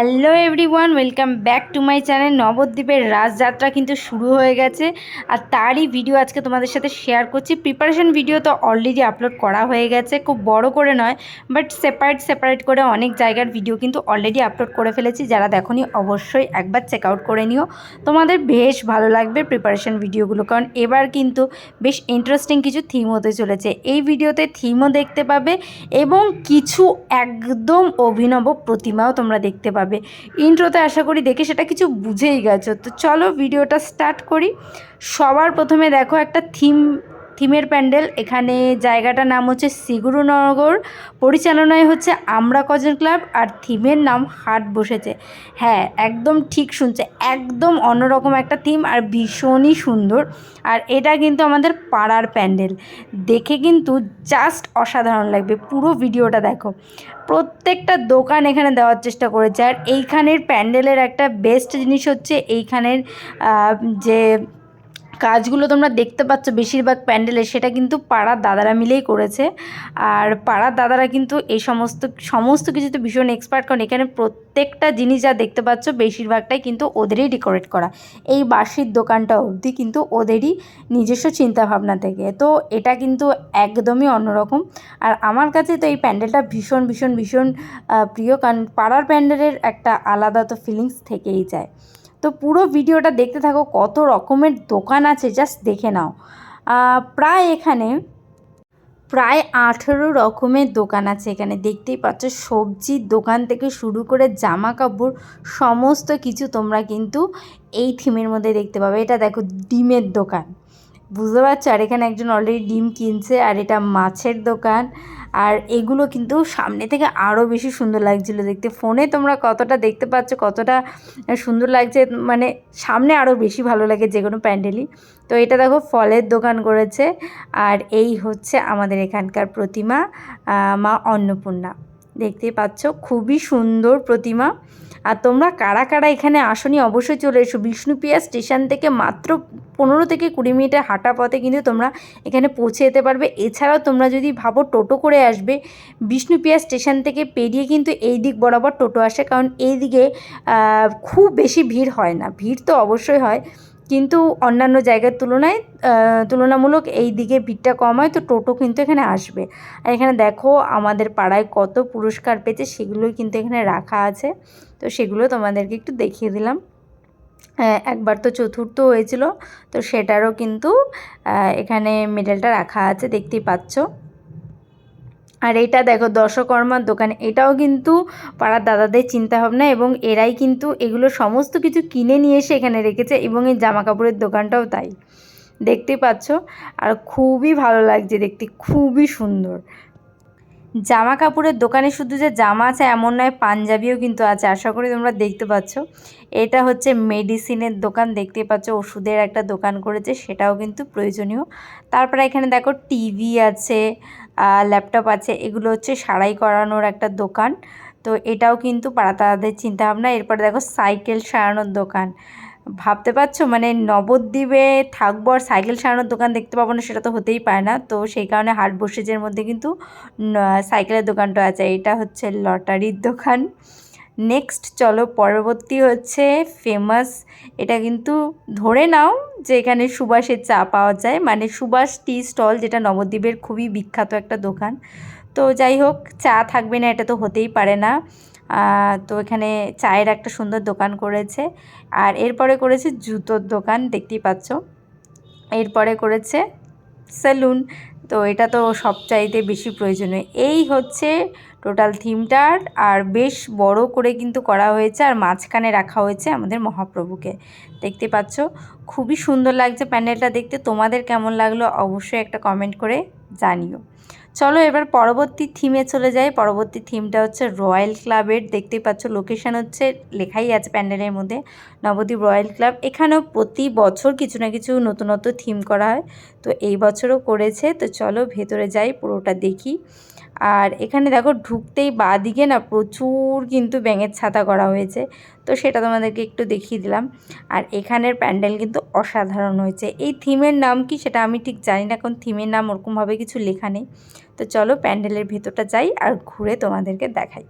Hello everyone welcome back to my channel নবদ্বীপের রাজযাত্রা কিন্তু শুরু হয়ে গেছে। আর তারই ভিডিও আজকে তোমাদের সাথে শেয়ার করছি। প্রিপারেশন ভিডিও তো অলরেডি আপলোড করা হয়ে গেছে, খুব বড় করে নয় বাট সেপারেট সেপারেট করে অনেক জায়গার ভিডিও কিন্তু অলরেডি আপলোড করে ফেলেছি। যারা দেখনি, অবশ্যই একবার চেক আউট করে নিও। তোমাদের বেশ ভালো লাগবে প্রিপারেশন ভিডিওগুলো কারণ এবার কিন্তু বেশ ইন্টারেস্টিং কিছু থিম হতে চলেছে। এই ভিডিওতে থিমও দেখতে পাবে এবং কিছু একদম অভিনব প্রতিমাও তোমরা দেখতে পাবে। ইন্ট্রোতে আশা করি দেখে সেটা কিছু বুঝেই গেছো। তো চলো ভিডিওটা স্টার্ট করি। সবার প্রথমে দেখো একটা থিম থিমের প্যান্ডেল। এখানে জায়গাটার নাম হচ্ছে সিগুরুনগর। পরিচালনায় হচ্ছে আমরা কজন ক্লাব আর থিমের নাম হাট বসেছে। হ্যাঁ একদম ঠিক শুনছে, একদম অন্যরকম একটা থিম আর ভীষণই সুন্দর। আর এটা কিন্তু আমাদের পাড়ার প্যান্ডেল। দেখে কিন্তু জাস্ট অসাধারণ লাগবে, পুরো ভিডিওটা দেখো। প্রত্যেকটা দোকান এখানে দেওয়ার চেষ্টা করেছে। আর এইখানের প্যান্ডেলের একটা বেস্ট জিনিস হচ্ছে এইখানের যে কাজগুলো তোমরা দেখতে পাচ্ছ বেশিরভাগ প্যান্ডেলে, সেটা কিন্তু পাড়ার দাদারা মিলেই করেছে। আর পাড়ার দাদারা কিন্তু এই সমস্ত সমস্ত কিছুতে ভীষণ এক্সপার্ট কারণ এখানে প্রত্যেকটা জিনিস যা দেখতে পাচ্ছ বেশিরভাগটাই কিন্তু ওদেরই ডেকোরেট করা। এই বাঁশির দোকানটা অবধি কিন্তু ওদেরই নিজস্ব চিন্তাভাবনা থেকে। তো এটা কিন্তু একদমই অন্যরকম। আর আমার কাছে তো এই প্যান্ডেলটা ভীষণ ভীষণ ভীষণ প্রিয়, কারণ পাড়ার প্যান্ডেলের একটা আলাদা তো ফিলিংস থেকেই যায়। তো পুরো ভিডিওটা দেখতে থাকো, কত রকমের দোকান আছে জাস্ট দেখে নাও। প্রায় এখানে প্রায় আঠেরো রকমের দোকান আছে এখানে, দেখতেই পাচ্ছ সবজির দোকান থেকে শুরু করে জামা কাপড় সমস্ত কিছু তোমরা কিন্তু এই থিমের মধ্যে দেখতে পাবে। এটা দেখো, ডিমের দোকান। বুঝতে পারছ? আর এখানে একজন অলরেডি ডিম কিনছে, আর এটা মাছের দোকান। আর এগুলো কিন্তু সামনে থেকে আরও বেশি সুন্দর লাগছিল দেখতে। ফোনে তোমরা কতটা দেখতে পাচ্ছ, কতটা সুন্দর লাগছে মানে সামনে আরও বেশি ভালো লাগে যে কোনো প্যান্ডেলই। তো এটা দেখো, ফলের দোকান করেছে। আর এই হচ্ছে আমাদের এখানকার প্রতিমা মা অন্নপূর্ণা। দেখতে পাচ্ছ, খুবই সুন্দর প্রতিমা। আর তোমরা কারা কারা এখানে আসনি, অবশ্যই চলে এসো। বিষ্ণুপ্রিয়া স্টেশন থেকে মাত্র পনেরো থেকে কুড়ি মিনিটের হাঁটা পথে কিন্তু তোমরা এখানে পৌঁছে যেতে পারবে। এছাড়াও তোমরা যদি ভাবো টোটো করে আসবে বিষ্ণুপ্রিয়া স্টেশন থেকে পেরিয়ে কিন্তু এই দিক বরাবর টোটো আসে। কারণ এই দিকে খুব বেশি ভিড় হয় না। ভিড় তো অবশ্যই হয়। কিন্তু অন্যান্য জায়গার তুলনায় তুলনামূলক এই দিকে ভিড়টা কম হয়, তো টোটো কিন্তু এখানে আসবে। আর এখানে দেখো আমাদের পাড়ায় কত পুরস্কার পেয়েছে, সেগুলোই কিন্তু এখানে রাখা আছে। তো সেগুলো তোমাদেরকে একটু দেখিয়ে দিলাম। একবার তো চতুর্থ হয়েছিল, তো সেটারও কিন্তু এখানে মেডেলটা রাখা আছে, দেখতেই পাচ্ছ। আর এটা দেখো দশকর্মার দোকান। এটাও কিন্তু পাড়ার দাদাদের চিন্তাভাবনা এবং এরাই কিন্তু এগুলো সমস্ত কিছু কিনে নিয়ে এসে এখানে রেখেছে এবং এই জামা কাপড়ের দোকানটাও তাই। দেখতে পাচ্ছ? আর খুবই ভালো লাগছে দেখতে, খুবই সুন্দর। জামা কাপড়ের দোকানে শুধু যে জামা আছে এমন নয়, পাঞ্জাবিও কিন্তু আছে। আশা করি তোমরা দেখতে পাচ্ছ। এটা হচ্ছে মেডিসিনের দোকান দেখতে পাচ্ছ ওষুধের একটা দোকান করেছে, সেটাও কিন্তু প্রয়োজনীয়। তারপরে এখানে দেখো টিভি আছে ল্যাপটপ আছে, এগুলো হচ্ছে সারাই করানোর একটা দোকান। তো এটাও কিন্তু পাড়াতাদের চিন্তাভাবনা। এরপরে দেখো সাইকেল সারানোর দোকান। ভাবতে পারছ? মানে নবদ্বীপে থাকব আর সাইকেল সারানোর দোকান দেখতে পাবো না, সেটা তো হতেই পারে না। তো সেই কারণে হাট বসেজের মধ্যে কিন্তু সাইকেলের দোকানটা আছে। এটা হচ্ছে লটারির দোকান। নেক্সট চলো পরবর্তী হচ্ছে ফেমাস এটা কিন্তু ধরে নাও যে এখানে সুভাষের চা পাওয়া যায়। মানে সুভাষ টি স্টল, যেটা নবদ্বীপের খুবই বিখ্যাত একটা দোকান। তো যাই হোক, চা থাকবে না, এটা তো হতেই পারে না। তো এখানে চায়ের একটা সুন্দর দোকান করেছে। আর এরপরে করেছে জুতোর দোকান, দেখতেই পাচ্ছ। এরপরে করেছে সেলুন। তো এটা তো সব চাইতে বেশি প্রয়োজনীয়। এই হচ্ছে টোটাল থিমটার। আর বেশ বড় করে কিন্তু করা হয়েছে আর মাঝখানে রাখা হয়েছে আমাদের মহাপ্রভুকে। দেখতে পাচ্ছ? খুবই সুন্দর লাগছে প্যান্ডেলটা দেখতে। তোমাদের কেমন লাগল অবশ্যই একটা কমেন্ট করে জানিও। চলো এবার পরবর্তী থিমে চলে যাই। পরবর্তী থিমটা হচ্ছে রয়্যাল ক্লাবের দেখতেই পাচ্ছ লোকেশান হচ্ছে লেখাই আছে প্যান্ডেলের মধ্যে, নবদ্বীপ রয়্যাল ক্লাব এখানেও প্রতি বছর কিছু না কিছু নতুনত্ব থিম করা হয়। তো এই বছরও করেছে। তো চলো ভেতরে যাই, পুরোটা দেখি। আর এখানে দেখো ঢুকতেই বা দিকে না প্রচুর কিন্তু ব্যাঙের ছাতা করা হয়েছে। তো সেটা তোমাদেরকে একটু দেখিয়ে দিলাম। আর এখানের প্যান্ডেল কিন্তু অসাধারণ হয়েছে। এই থিমের নাম কি সেটা আমি ঠিক জানি না, কারণ থিমের নাম ওরকমভাবে কিছু লেখা নেই। তো চলো প্যান্ডেলের ভেতরটা যাই আর ঘুরে তোমাদেরকে দেখাই।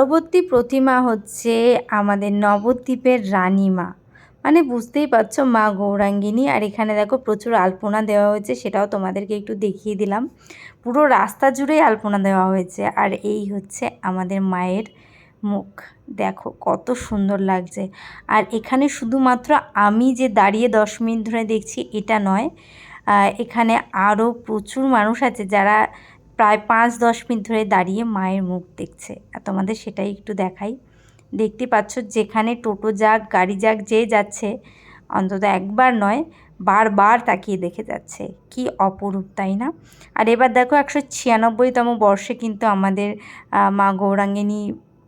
পরবর্তী প্রতিমা হচ্ছে আমাদের নবদ্বীপের রানীমা। মানে বুঝতেই পারছ মা গৌরাঙ্গিনী, আর এখানে দেখো প্রচুর আলপনা দেওয়া হয়েছে, সেটাও তোমাদেরকে একটু দেখিয়ে দিলাম। পুরো রাস্তা জুড়েই আলপনা দেওয়া হয়েছে, আর এই হচ্ছে আমাদের মায়ের মুখ। দেখো কত সুন্দর লাগছে। আর এখানে শুধুমাত্র আমি যে দাঁড়িয়ে দশ মিনিট ধরে দেখছি, এটা নয়। এখানে আরও প্রচুর মানুষ আছে যারা প্রায় পাঁচ দশ মিনিট ধরে দাঁড়িয়ে মায়ের মুখ দেখছে। আর তোমাদের সেটাই একটু দেখাই। দেখতে পাচ্ছ যেখানে টোটো যাক, গাড়ি যাক, যে যাচ্ছে, অন্তত একবার নয়, বারবার তাকিয়ে দেখে যাচ্ছে। কি অপরূপ, তাই না? আর এবার দেখো একশো ছিয়ানব্বইতম বর্ষে কিন্তু আমাদের মা গৌরাঙ্গিনী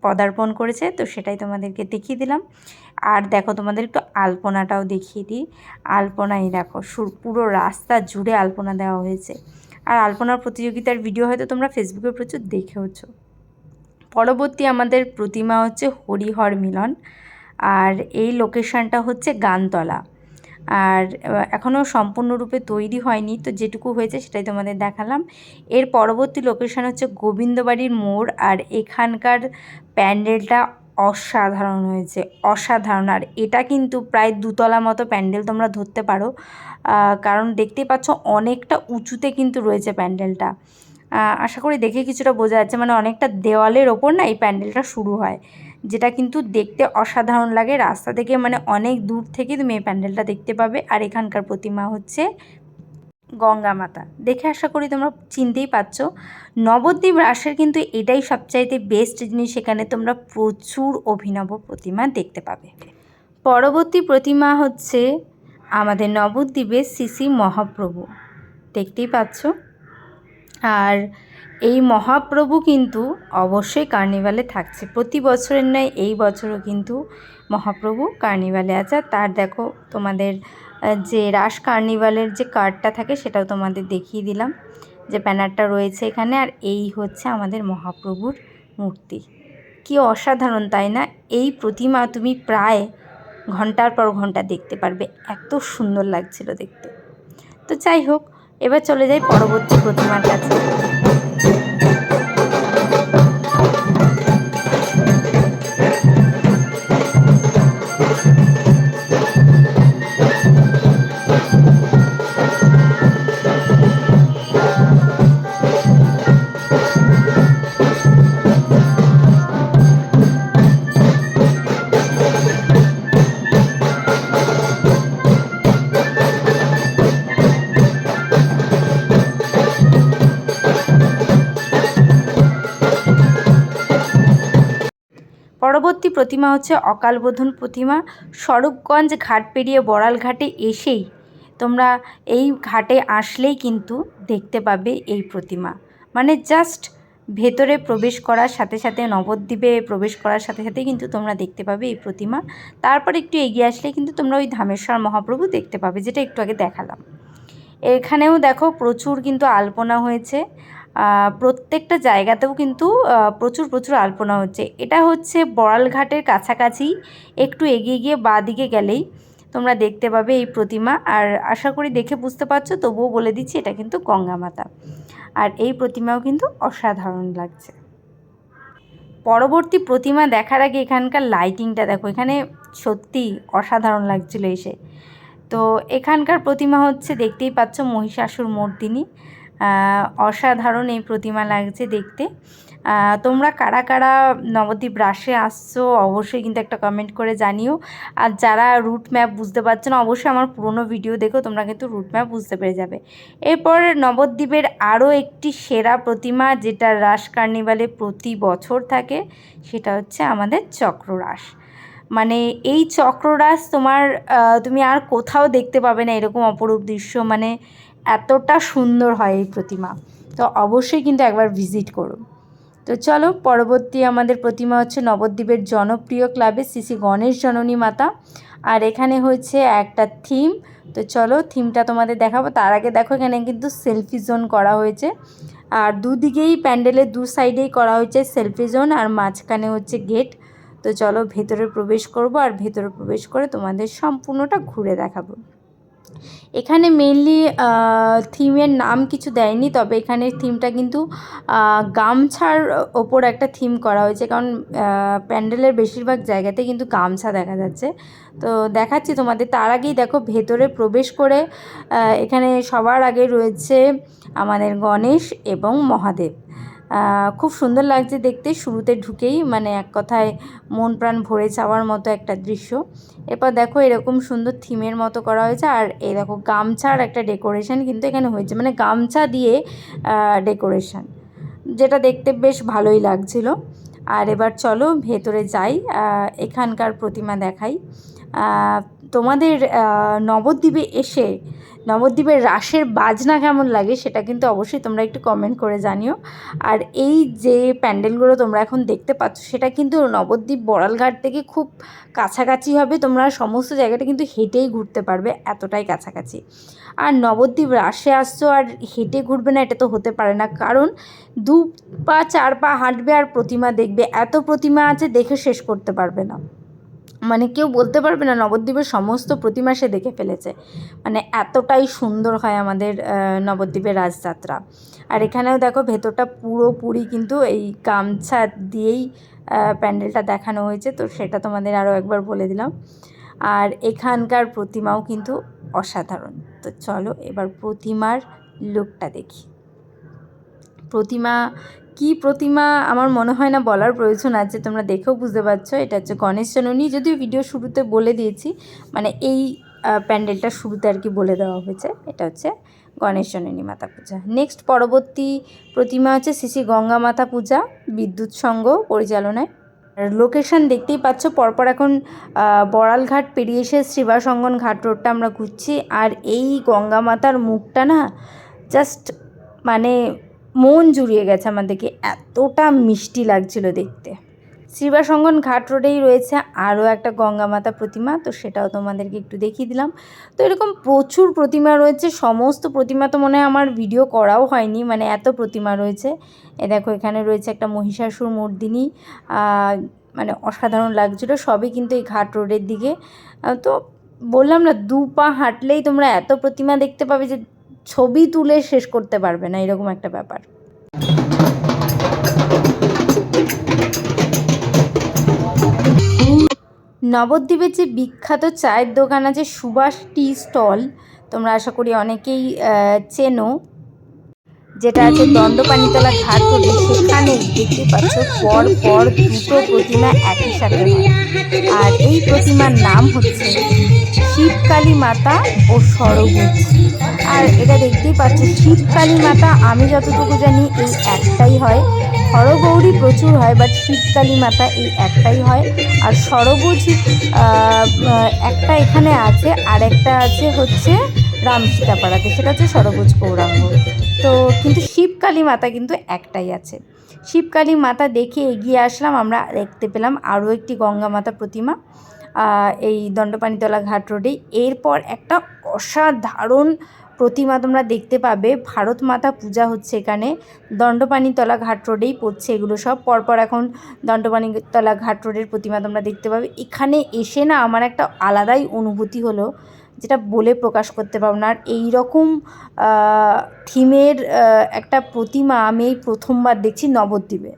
পদার্পণ করেছে, তো সেটাই তোমাদেরকে দেখিয়ে দিলাম। আর দেখো তোমাদের একটু আলপনাটাও দেখিয়ে দিই। আলপনাই দেখো সুর পুরো রাস্তা জুড়ে আলপনা দেওয়া হয়েছে। আর আলপনার প্রতিযোগিতার ভিডিও হয়তো তোমরা ফেসবুকে প্রচুর দেখেওছো। পরবর্তী আমাদের প্রতিমা হচ্ছে হরিহর মিলন, আর এই লোকেশানটা হচ্ছে গানতলা। আর এখনও সম্পূর্ণরূপে তৈরি হয়নি, তো যেটুকু হয়েছে সেটাই তোমাদের দেখালাম। এর পরবর্তী লোকেশান হচ্ছে গোবিন্দবাড়ির মোড়, আর এখানকার প্যান্ডেলটা অসাধারণ হয়েছে, অসাধারণ। আর এটা কিন্তু প্রায় দুতলা মতো প্যান্ডেল তোমরা ধরতে পারো। কারণ দেখতেই পাচ্ছ অনেকটা উঁচুতে কিন্তু রয়েছে প্যান্ডেলটা। আশা করি দেখে কিছুটা বোঝা যাচ্ছে মানে অনেকটা দেওয়ালের ওপর না এই প্যান্ডেলটা শুরু হয়, যেটা কিন্তু দেখতে অসাধারণ লাগে। রাস্তা থেকে মানে অনেক দূর থেকে তুমি এই প্যান্ডেলটা দেখতে পাবে। আর এখানকার প্রতিমা হচ্ছে গঙ্গা মাতা দেখে আশা করি তোমরা চিনতেই পারছ। নবদ্বীপ রাসের কিন্তু এটাই সবচাইতে বেস্ট জিনিস। এখানে তোমরা প্রচুর অভিনব প্রতিমা দেখতে পাবে। পরবর্তী প্রতিমা হচ্ছে আমাদের নবদ্বীপের শ্রী মহাপ্রভু। দেখতেই পাচ্ছ? আর এই মহাপ্রভু কিন্তু অবশ্যই কার্নিভালে থাকছে। প্রতি বছরের নয় এই বছরও কিন্তু মহাপ্রভু কার্নিভালে আছে। তার দেখো তোমাদের যে রাস কার্নিভালের যে কার্ডটা থাকে সেটাও তোমাদের দেখিয়ে দিলাম। যে ব্যানারটা রয়েছে এখানে আর এই হচ্ছে আমাদের মহাপ্রভুর মূর্তি। কি অসাধারণ, তাই না? এই প্রতিমা তুমি প্রায় ঘণ্টার পর ঘণ্টা দেখতে পারবে। এত সুন্দর লাগছিল দেখতে। তো যাই হোক, এবার চলে যাই পরবর্তী প্রতিমার কাছে। প্রতিমা হচ্ছে অকালবোধন প্রতিমা। স্বরূপগঞ্জ ঘাট পেরিয়ে বড়াল ঘাটে এসেই তোমরা এই ঘাটে আসলেই কিন্তু দেখতে পাবে এই প্রতিমা। মানে জাস্ট ভেতরে প্রবেশ করার সাথে সাথে, নবদ্বীপে প্রবেশ করার সাথে সাথে কিন্তু তোমরা দেখতে পাবে এই প্রতিমা। তারপর একটু এগিয়ে আসলে কিন্তু তোমরা ওই ধামেশ্বর মহাপ্রভু দেখতে পাবে, যেটা একটু আগে দেখালাম। এখানেও দেখো প্রচুর কিন্তু আলপনা হয়েছে। প্রত্যেকটা জায়গাতেও কিন্তু প্রচুর প্রচুর আলপনা হচ্ছে। এটা হচ্ছে বড়ালঘাটের কাছাকাছি, একটু এগিয়ে গিয়ে বা দিকে গেলেই তোমরা দেখতে পাবে এই প্রতিমা। আর আশা করি দেখে বুঝতে পারছ, তবুও বলে দিচ্ছি, এটা কিন্তু গঙ্গা মাতা। আর এই প্রতিমাও কিন্তু অসাধারণ লাগছে। পরবর্তী প্রতিমা দেখার আগে এখানকার লাইটিংটা দেখো। এখানে সত্যি অসাধারণ লাগছিল এসে। তো এখানকার প্রতিমা হচ্ছে, দেখতেই পাচ্ছ মহিষাসুর মূর্তিনী অসাধারণ এই প্রতিমা লাগছে দেখতে। তোমরা কারা কারা নবদ্বীপ রাশে আসছো অবশ্যই কিন্তু একটা কমেন্ট করে জানিও। আর যারা রুট ম্যাপ বুঝতে পারছ না, অবশ্যই আমার পুরনো ভিডিও দেখো, তোমরা কিন্তু রুট ম্যাপ বুঝতে পেরে যাবে। এরপর নবদ্বীপের আরও একটি সেরা প্রতিমা, যেটা রাস কার্নিভালে প্রতি বছর থাকে, সেটা হচ্ছে আমাদের চক্ররাস। মানে এই চক্ররাস তোমার তুমি আর কোথাও দেখতে পাবে না এরকম অপরূপ দৃশ্য। মানে এতটা সুন্দর হয় এই প্রতিমা। তো অবশ্যই কিন্তু একবার ভিজিট করুন। তো চলো, পরবর্তী আমাদের প্রতিমা হচ্ছে নবদ্বীপের জনপ্রিয় ক্লাবে শ্রী গণেশ জননী মাতা। আর এখানে হচ্ছে একটা থিম। তো চলো, থিমটা তোমাদের দেখাবো। তার আগে দেখো, এখানে কিন্তু সেলফি জোন করা হয়েছে। আর দুদিকেই প্যান্ডেলের দু সাইডেই করা হয়েছে সেলফি জোন। আর মাঝখানে হচ্ছে গেট। তো চলো, ভেতরে প্রবেশ করব। আর ভেতরে প্রবেশ করে তোমাদের সম্পূর্ণটা ঘুরে দেখাবো। এখানে মেনলি থিমের নাম কিছু দেয়নি, তবে এখানে থিমটা কিন্তু গামছার ওপর একটা থিম করা হয়েছে, কারণ প্যান্ডেলের বেশিরভাগ জায়গাতে কিন্তু গামছা দেখা যাচ্ছে। তো দেখাচ্ছি তোমাদের, তার আগেই দেখো ভেতরে প্রবেশ করে এখানে সবার আগে রয়েছে আমাদের গণেশ এবং মহাদেব। খুব সুন্দর লাগছে দেখতে। শুরুতে ঢুকেই মানে এক কথায় মন প্রাণ ভরে যাওয়ার মতো একটা দৃশ্য। এরপর দেখো এরকম সুন্দর থিমের মতো করা হয়েছে। আর এই দেখো গামছার একটা ডেকোরেশন কিন্তু এখানে হয়েছে। মানে গামছা দিয়ে ডেকোরেশন, যেটা দেখতে বেশ ভালোই লাগছিল। আর এবার চলো ভেতরে যাই। এখানকার প্রতিমা দেখাই। তোমাদের নবদ্বীপে এসে, নবদ্বীপের রাসের বাজনা কেমন লাগে সেটা কিন্তু অবশ্যই তোমরা একটু কমেন্ট করে জানিও। আর এই যে প্যান্ডেলগুলো তোমরা এখন দেখতে পাচ্ছ, সেটা কিন্তু নবদ্বীপ বড়ালঘাট থেকে খুব কাছাকাছি হবে। তোমরা সমস্ত জায়গাটা কিন্তু হেঁটেই ঘুরতে পারবে, এতটাই কাছাকাছি। আর নবদ্বীপ রাসে আসছো আর হেঁটে ঘুরবে না, এটা তো হতে পারে না। কারণ দু পা চার পা হাঁটবে আর প্রতিমা দেখবে, এত প্রতিমা আছে দেখে শেষ করতে পারবে না। মানে কেউ বলতে পারবে না, নবদ্বীপের সমস্ত প্রতিমা সে দেখে ফেলেছে। মানে এতটাই সুন্দর হয় আমাদের নবদ্বীপের রাজযাত্রা। আর এখানেও দেখো ভেতরটা পুরোপুরি কিন্তু এই গামছা দিয়েই প্যান্ডেলটা দেখানো হয়েছে, তো সেটা তোমাদের আরও একবার বলে দিলাম। আর এখানকার প্রতিমাও কিন্তু অসাধারণ। তো চলো এবার প্রতিমার লুকটা দেখি। প্রতিমা কি প্রতিমা আমার মনে হয় না বলার প্রয়োজন আছে তোমরা দেখেও বুঝতে পারছ। এটা হচ্ছে গণেশ জননী যদিও ভিডিও শুরুতে বলে দিয়েছি মানে এই প্যান্ডেলটা শুরুতে আর কি বলে দেওয়া হয়েছে। এটা হচ্ছে গণেশ জননী মাতা পূজা। নেক্সট পরবর্তী প্রতিমা হচ্ছে শ্রী শ্রী গঙ্গা মাতা পূজা বিদ্যুৎ সংঘ পরিচালনায়। লোকেশন দেখতেই পাচ্ছ পরপর এখন আহ, বড়ালঘাট পেরিয়ে এসে শ্রীবাসঙ্গন ঘাট রোডটা আমরা ঘুরছি। আর এই গঙ্গা মাতার মুখটা না জাস্ট মানে মন জুড়িয়ে গেছে আমাদেরকে এতটা মিষ্টি লাগছিল দেখতে। শ্রীবাসঙ্গন ঘাট রোডেই রয়েছে আরও একটা গঙ্গা মাতা প্রতিমা, তো সেটাও তোমাদেরকে একটু দেখিয়ে দিলাম। তো এরকম প্রচুর প্রতিমা রয়েছে, সমস্ত প্রতিমা তো মনে হয় আমার ভিডিও করাও হয়নি মানে এত প্রতিমা রয়েছে। এ দেখো, এখানে রয়েছে একটা মহিষাসুর মর্দিনী মানে অসাধারণ লাগছিল সবই কিন্তু এই ঘাট রোডের দিকে। তো বললাম না, দু পা হাঁটলেই তোমরা এত প্রতিমা দেখতে পাবে যে ছবি তুলে শেষ করতে পারবে না, এরকম একটা ব্যাপার। নবদ্বীপের যে বিখ্যাত চায়ের দোকান আছে সুভাষ টি স্টল, তোমরা আশা করি অনেকেই চেনো। যেটা আছে দণ্ডপানিতলা ঘাট রোডে সেখানে দেখতে পাচ্ছ পর পর দুটো প্রতিমা একই সাথে আর এই প্রতিমার নাম হচ্ছে শিবকালী মাতা ও সরবুজ আর এটা দেখতেই পাচ্ছ শিবকালী মাতা, আমি যতটুকু জানি, এই একটাই হয়। হরগৌরী প্রচুর হয় বাট শীতকালী মাতা এই একটাই হয়। আর সরবুজ একটা এখানে আছে, আর একটা আছে হচ্ছে রাম সীতাপাড়াতে সেটা হচ্ছে সরবুজ গৌরাঙ্গ তো কিন্তু শিবকালী মাতা কিন্তু একটাই আছে। শিবকালী মাতা দেখে এগিয়ে আসলাম, আমরা দেখতে পেলাম আরও একটি গঙ্গা মাতা প্রতিমা এই দণ্ডপানিতলা ঘাট রোডে। এরপর একটা অসাধারণ প্রতিমা তোমরা দেখতে পাবে। ভারত মাতা পূজা হচ্ছে এখানে। দণ্ডপানিতলা ঘাট রোডেই পড়ছে এগুলো সব। পরপর এখন দণ্ডপানিতলা ঘাট রোডের প্রতিমা তোমরা দেখতে পাবে। এখানে এসে না আমার একটা আলাদাই অনুভূতি হলো, যেটা বলে প্রকাশ করতে পারব না। আর এইরকম থিমের একটা প্রতিমা আমি এই প্রথমবার দেখছি নবদ্বীপে।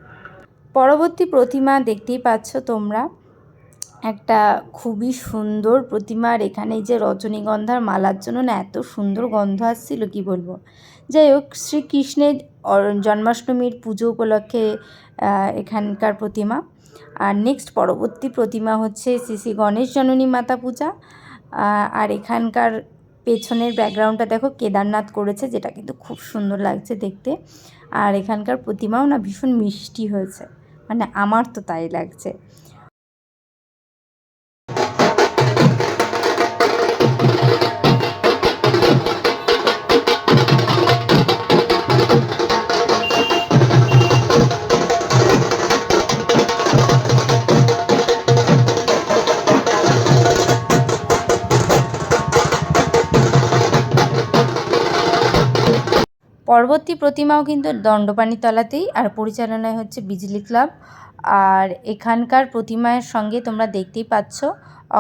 পরবর্তী প্রতিমা দেখতেই পাচ্ছ তোমরা। একটা খুবই সুন্দর প্রতিমা আর এখানে যে রজনীগন্ধার মালার জন্য না এত সুন্দর গন্ধ আসছিল, কি বলব? যাই হোক, শ্রীকৃষ্ণের জন্মাষ্টমীর পুজো উপলক্ষে এখানকার প্রতিমা। আর নেক্সট পরবর্তী প্রতিমা হচ্ছে শ্রী শ্রী গণেশ জননী মাতা পূজা। আর এখানকার পেছনের ব্যাকগ্রাউন্ডটা দেখো, কেদারনাথ করেছে, যেটা কিন্তু খুব সুন্দর লাগছে দেখতে। আর এখানকার প্রতিমাও না ভীষণ মিষ্টি হয়েছে। মানে আমার তো তাই লাগছে। পরবর্তী প্রতিমাও কিন্তু দণ্ডপানি তলাতেই আর পরিচালনায় হচ্ছে বিজলি ক্লাব। আর এখানকার প্রতিমার সঙ্গে তোমরা দেখতেই পাচ্ছ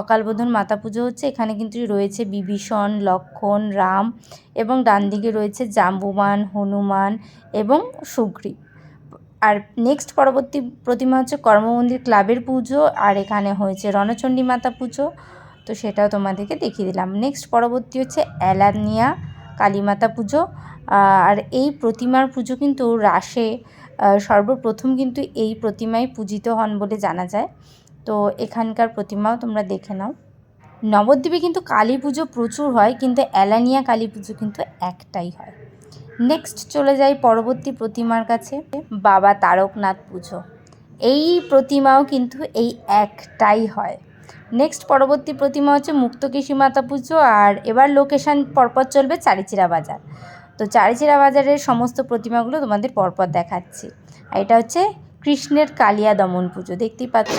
অকালবোধন মাতা পুজো হচ্ছে। এখানে কিন্তু রয়েছে বিভীষণ, লক্ষণ, রাম এবং ডান দিকে রয়েছে জাম্বুমান হনুমান এবং সুগ্রীব। আর নেক্সট পরবর্তী প্রতিমা হচ্ছে কর্মমন্দির ক্লাবের পুজো আর এখানে হয়েছে রণচণ্ডী মাতা পুজো। তো সেটাও তোমাদেরকে দেখিয়ে দিলাম। নেক্সট পরবর্তী হচ্ছে এলানিয়া কালীমাতা পুজো। আর এই প্রতিমার পুজো কিন্তু রাসে সর্বপ্রথম কিন্তু এই প্রতিমাই পূজিত হন বলে জানা যায়। তো এখানকার প্রতিমাও তোমরা দেখে নাও। নবদ্বীপে কিন্তু কালী পুজো প্রচুর হয়, কিন্তু অ্যালানিয়া কালী পুজো কিন্তু একটাই হয়। নেক্সট চলে যাই পরবর্তী প্রতিমার কাছে, বাবা তারকনাথ পুজো। এই প্রতিমাও কিন্তু এই একটাই হয়। নেক্সট পরবর্তী প্রতিমা হচ্ছে মুক্তকেশী মাতা পুজো, আর এবার লোকেশান পরপর চলবে চারিচিরা বাজার। তো চারিচেরা বাজারের সমস্ত প্রতিমাগুলো তোমাদের পরপর দেখাচ্ছি। আর এটা হচ্ছে কৃষ্ণের কালিয়া দমন পুজো, দেখতেই পাচ্ছ?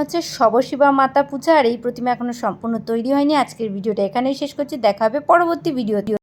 হচ্ছে শবশিবা মাতা পূজা আর এই প্রতিমা এখনও সম্পূর্ণ তৈরি হয়নি। আজকের ভিডিওটা এখানেই শেষ করছি। দেখা হবে পরবর্তী ভিডিওতে।